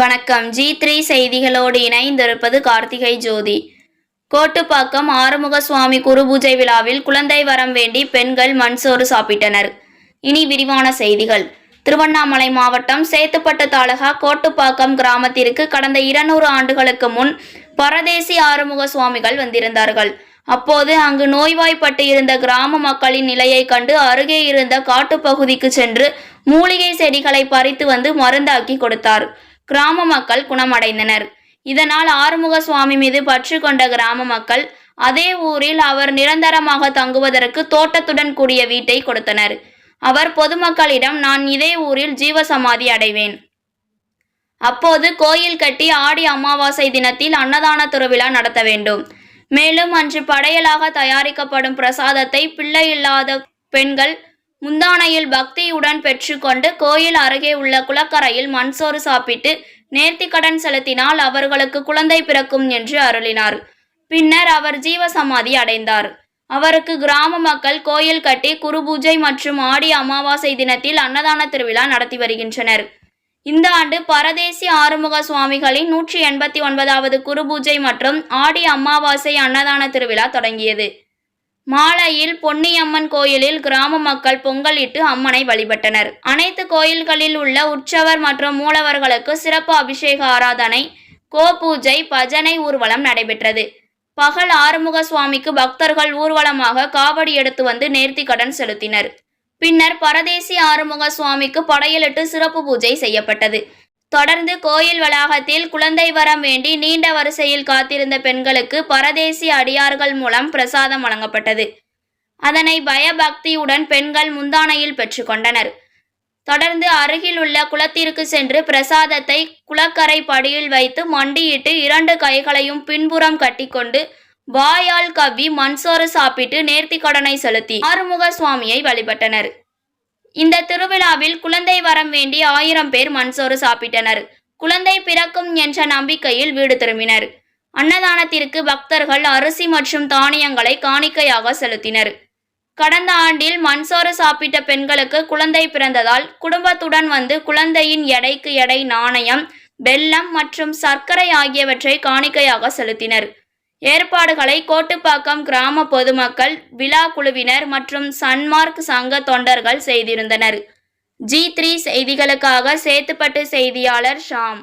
வணக்கம். G three செய்திகளோடு இணைந்திருப்பது கார்த்திகை ஜோதி. கோட்டுப்பாக்கம் ஆறுமுக சுவாமி குருபூஜை விழாவில் குழந்தை வரம் வேண்டி பெண்கள் மண்சோறு சாப்பிட்டனர். இனி விரிவான செய்திகள். திருவண்ணாமலை மாவட்டம் சேத்துப்பட்டு தாலுகா கோட்டுப்பாக்கம் கிராமத்திற்கு கடந்த இருநூறு ஆண்டுகளுக்கு முன் பரதேசி ஆறுமுக சுவாமிகள் வந்திருந்தார்கள். அப்போது அங்கு நோய்வாய்ப்பட்டு இருந்த கிராம மக்களின் நிலையை கண்டு அருகே இருந்த காட்டுப்பகுதிக்கு சென்று மூலிகை செடிகளை பறித்து வந்து மருந்தாக்கி கொடுத்தார். கிராம மக்கள் குணமடைந்தனர். இதனால் ஆறுமுக சுவாமி மீது பற்று கொண்ட கிராம மக்கள் அதே ஊரில் அவர் நிரந்தரமாக தங்குவதற்கு தோட்டத்துடன் கூடிய வீட்டை கொடுத்தனர். அவர் பொதுமக்களிடம் நான் இதே ஊரில் ஜீவசமாதி அடைவேன். அப்போது கோயில் கட்டி ஆடி அமாவாசை தினத்தில் அன்னதான திருவிழா நடத்த வேண்டும். மேலும் அன்று படையலாக தயாரிக்கப்படும் பிரசாதத்தை பிள்ளை இல்லாத பெண்கள் முந்தானையில் பக்தியுடன் பெற்றுக்கொண்டு கோயில் அருகே உள்ள குளக்கரையில் மண்சோறு சாப்பிட்டு நேர்த்திக்கடன் செலுத்தினால் அவர்களுக்கு குழந்தை பிறக்கும் என்று அருளினார். பின்னர் அவர் ஜீவசமாதி அடைந்தார். அவருக்கு கிராம மக்கள் கோயில் கட்டி குரு பூஜை மற்றும் ஆடி அமாவாசை தினத்தில் அன்னதான திருவிழா நடத்தி வருகின்றனர். இந்த ஆண்டு பரதேசி ஆறுமுக சுவாமிகளின் நூற்றி எண்பத்தி ஒன்பதாவது குரு பூஜை மற்றும் ஆடி அமாவாசை அன்னதான திருவிழா தொடங்கியது. மாலையில் பொன்னியம்மன் கோயிலில் கிராம மக்கள் பொங்கலிட்டு அம்மனை வழிபட்டனர். அனைத்து கோயில்களில் உள்ள உற்சவர் மற்றும் மூலவர்களுக்கு சிறப்பு அபிஷேக ஆராதனை கோ பூஜை பஜனை ஊர்வலம் நடைபெற்றது. பகல் ஆறுமுக சுவாமிக்கு பக்தர்கள் ஊர்வலமாக காவடி எடுத்து வந்து நேர்த்திக்கடன் செலுத்தினர். பின்னர் பரதேசி ஆறுமுக சுவாமிக்கு படையலிட்டு சிறப்பு பூஜை செய்யப்பட்டது. தொடர்ந்து கோயில் வளாகத்தில் குழந்தை வரம் வேண்டி நீண்ட வரிசையில் காத்திருந்த பெண்களுக்கு பரதேசி அடியார்கள் மூலம் பிரசாதம் வழங்கப்பட்டது. அதனை பயபக்தியுடன் பெண்கள் முந்தானையில் பெற்றுக்கொண்டனர் தொடர்ந்து அருகில் உள்ள குளத்திற்கு சென்று பிரசாதத்தை குளக்கரை படியில் வைத்து மண்டியிட்டு இரண்டு கைகளையும் பின்புறம் கட்டிக்கொண்டு வாயால் கவ்வி மண்சோறு சாப்பிட்டு நேர்த்திக்கடனை செலுத்தி ஆறுமுக சுவாமியை வழிபட்டனர். இந்த திருவிழாவில் குழந்தை வரம் வேண்டி ஆயிரம் பேர் மண்சோறு சாப்பிட்டனர். குழந்தை பிறக்கும் என்ற நம்பிக்கையில் வீடு திரும்பினர். அன்னதானத்திற்கு பக்தர்கள் அரிசி மற்றும் தானியங்களை காணிக்கையாக செலுத்தினர். கடந்த ஆண்டில் மண்சோறு சாப்பிட்ட பெண்களுக்கு குழந்தை பிறந்ததால் குடும்பத்துடன் வந்து குழந்தையின் எடைக்கு எடை நாணயம் வெல்லம் மற்றும் சர்க்கரை ஆகியவற்றை காணிக்கையாக செலுத்தினர். ஏற்பாடுகளை கோட்டுப்பாக்கம் கிராம பொதுமக்கள் விழா குழுவினர் மற்றும் சன்மார்க் சங்க தொண்டர்கள் செய்திருந்தனர். ஜி த்ரீ செய்திகளுக்காக சேத்துப்பட்டு செய்தியாளர் ஷாம்.